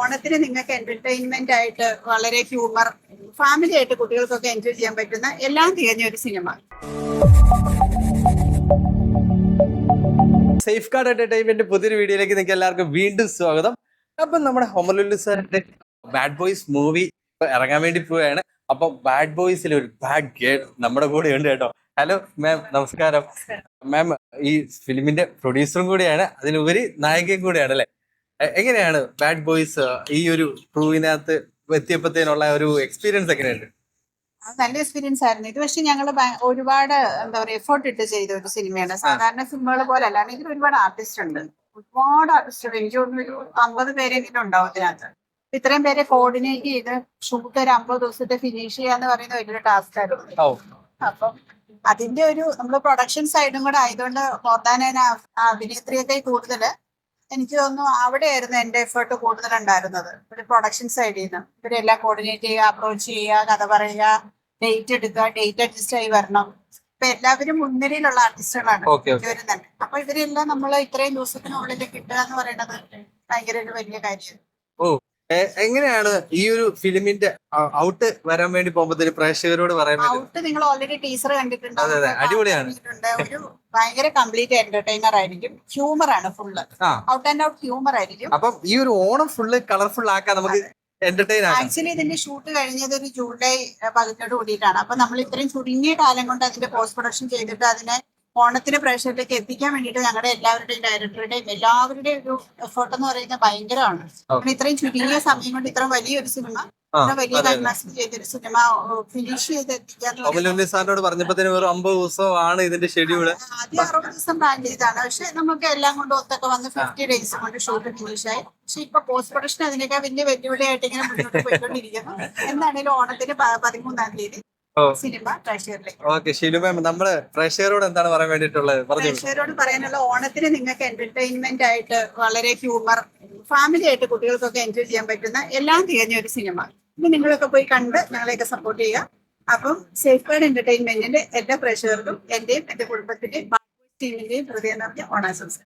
ഓണത്തിന് നിങ്ങൾക്ക് എന്റർടൈൻമെന്റ് ആയിട്ട് വളരെ ഹ്യൂമർ ഫാമിലി ആയിട്ട് കുട്ടികൾക്കൊക്കെ എൻജോയ് ചെയ്യാൻ പറ്റുന്ന എല്ലാം തികഞ്ഞ ഒരു സിനിമ സേഫ് ഗാർഡ് എന്റർടൈൻമെന്റ് പുതിയൊരു വീഡിയോയിലേക്ക് നിങ്ങൾക്ക് എല്ലാവർക്കും വീണ്ടും സ്വാഗതം. അപ്പൊ നമ്മുടെ ഹൊമലുല്ലു സാറിന്റെ ബാഡ് ബോയ്സ് മൂവി ഇറങ്ങാൻ വേണ്ടി പോവുകയാണ്. അപ്പൊ ബാഡ് ബോയ്സിൽ ഒരു ബാഡ് ഗേൾ നമ്മുടെ കൂടെ ഉണ്ട് കേട്ടോ. ഹലോ മാം നമസ്കാരം. മാം ഈ ഫിലിമിന്റെ പ്രൊഡ്യൂസറും കൂടിയാണ്. അതിനുപരി നായികയും കൂടിയാണ് അല്ലെ? എങ്ങനെയാണ് ബാഡ് ബോയ്സ് ഈ ഒരു ക്രൂവിനകത്ത് എത്തിയപ്പോഴത്തേനുള്ള ഒരു എക്സ്പീരിയൻസ് എങ്ങനെയുണ്ട്? അത് നല്ല എക്സ്പീരിയൻസ് ആയിരുന്നു. ഇത് പക്ഷെ ഞങ്ങൾ ഒരുപാട് എന്താ പറയുക എഫേർട്ട് ഇട്ട് ചെയ്ത ഒരു സിനിമയാണ്. സാധാരണ സിനിമകൾ പോലെ അല്ലാണ്ട് ഇതിൽ ഒരുപാട് ആർട്ടിസ്റ്റ് ഉണ്ട്. ഒരുപാട് ആർട്ടിസ്റ്റ് ഉണ്ട്. എനിക്ക് തോന്നുന്നു ഒരു അമ്പത് പേരെങ്കിലും ഉണ്ടാവും ഇതിനകത്ത് ഇത്രയും പേരെ കോർഡിനേറ്റ് ചെയ്ത് ഷൂട്ട് ഒരു അമ്പത് ദിവസത്തെ ഫിനിഷ് ചെയ്യാന്ന് പറയുന്ന വലിയൊരു ടാസ്ക് ആയിരുന്നു. അപ്പം അതിന്റെ ഒരു നമ്മൾ പ്രൊഡക്ഷൻ സൈഡും കൂടെ ആയതുകൊണ്ട് മോർദാന അഭിനേത്രിയൊക്കെ കൂടുതൽ എനിക്ക് തോന്നുന്നു അവിടെയായിരുന്നു എന്റെ എഫേർട്ട് കൂടുതൽ ഉണ്ടായിരുന്നത് ഒരു പ്രൊഡക്ഷൻ സൈഡിൽ നിന്ന് ഇവരെല്ലാം കോർഡിനേറ്റ് ചെയ്യുക അപ്രോച്ച് ചെയ്യുക കഥ പറയുക ഡേറ്റ് എടുക്കുക ഡേറ്റ് അഡ്ജസ്റ്റ് ആയി വരണം. ഇപ്പൊ എല്ലാവരും മുൻനിരയിലുള്ള ആർട്ടിസ്റ്റുകളാണ് ഇവരും തന്നെ. അപ്പൊ ഇവരെല്ലാം നമ്മൾ ഇത്രയും ദിവസത്തിനുള്ളിൽ കിട്ടുക എന്ന് പറയുന്നത് ഭയങ്കര ഒരു വലിയ കാര്യം. എങ്ങനെയാണ് ഈ ഒരു ഫിലിമിന്റെ ഔട്ട് വരാൻ വേണ്ടി പോകുമ്പോഴത്തേക്ക് പ്രേക്ഷകരോട് പറയാൻ ഔട്ട് നിങ്ങൾ ഓൾറെഡി ടീച്ചർ കണ്ടിട്ടുണ്ട്. അതെ, അതെ, അടിപൊളിയാണ്. ഒരു ഭയങ്കര കംപ്ലീറ്റ് എന്റർടൈനർ ആയിരിക്കും. ഹ്യൂമർ ആണ് full out and out humour ആയിരിക്കും. അപ്പം ഈ ഒരു ഓണം ഫുള്ള് കളർഫുൾ ആക്കാൻ നമുക്ക് എന്റർടൈൻ ആക്ച്വലി ഇതിന്റെ ഷൂട്ട് കഴിഞ്ഞത് ഒരു ജൂലൈ പകുതിയോട് കൂടിയിട്ടാണ്. അപ്പൊ നമ്മൾ ഇത്രയും ചുരുങ്ങിയ കാലം കൊണ്ട് അതിന്റെ പോസ്റ്റ് പ്രൊഡക്ഷൻ ചെയ്തിട്ട് അതിനെ ഓണത്തിന് പ്രേക്ഷകരിലേക്ക് എത്തിക്കാൻ വേണ്ടിയിട്ട് ഞങ്ങളുടെ എല്ലാവരുടെയും ഡയറക്ടറുടെയും എല്ലാവരുടെയും ഒരു എഫേർട്ട് എന്ന് പറയുന്നത് ഭയങ്കരമാണ്. കാരണം ഇത്രയും ചുരുങ്ങിയ സമയം കൊണ്ട് ഇത്ര വലിയൊരു സിനിമ വലിയ. ചെയ്തൊരു സിനിമ ഫിനിഷ് ചെയ്ത് കമലുണ്ണി സാറിനോട് പറഞ്ഞപ്പോഴത്തേന് വെറും അമ്പത് ദിവസമാണ് ഇതിന്റെ ഷെഡ്യൂൾ ആദ്യം അറുപത് ദിവസം പ്ലാൻ ചെയ്താണ് പക്ഷെ നമുക്ക് എല്ലാം കൊണ്ട് ഒത്തൊക്കെ വന്ന് ഫിഫ്റ്റി ഡേയ്സ് കൊണ്ട് ഷൂട്ട് ഫിനിഷ് ആയി. പക്ഷെ ഇപ്പൊ പോസ്റ്റ് പ്രൊഡക്ഷൻ അതിനേക്കാൾ വലിയ വെല്ലുവിളിയായിട്ട് ഇങ്ങനെ മുന്നോട്ട് പോയിക്കൊണ്ടിരിക്കുന്നു. എന്താണേലും ഓണത്തിന് പതിമൂന്നാം തീയതി. ഓക്കെ ഷിലു മാം നമ്മൾ പ്രേക്ഷകരോട് എന്താണ് പറയാൻ വേണ്ടിയിട്ടുള്ളത്? പറഞ്ഞു പ്രേക്ഷകരോട് പറയാനുള്ള ഓണത്തിന് നിങ്ങൾക്ക് എന്റർടൈൻമെന്റ് ആയിട്ട് വളരെ ഹ്യൂമർ ഫാമിലി ആയിട്ട് കുട്ടികൾക്കൊക്കെ എൻജോയ് ചെയ്യാൻ പറ്റുന്ന എല്ലാം തികഞ്ഞ ഒരു സിനിമ ഇത് നിങ്ങളൊക്കെ പോയി കണ്ട് ഞങ്ങളെയൊക്കെ സപ്പോർട്ട് ചെയ്യുക. അപ്പം സേഫ് ഗാർഡ് എന്റർടൈൻമെന്റിന്റെ എല്ലാ പ്രേക്ഷകർക്കും എന്റെയും എന്റെ കുടുംബത്തിന്റെയും ടീമിന്റെയും ഹൃദയം നിറഞ്ഞ ഓണാശംസ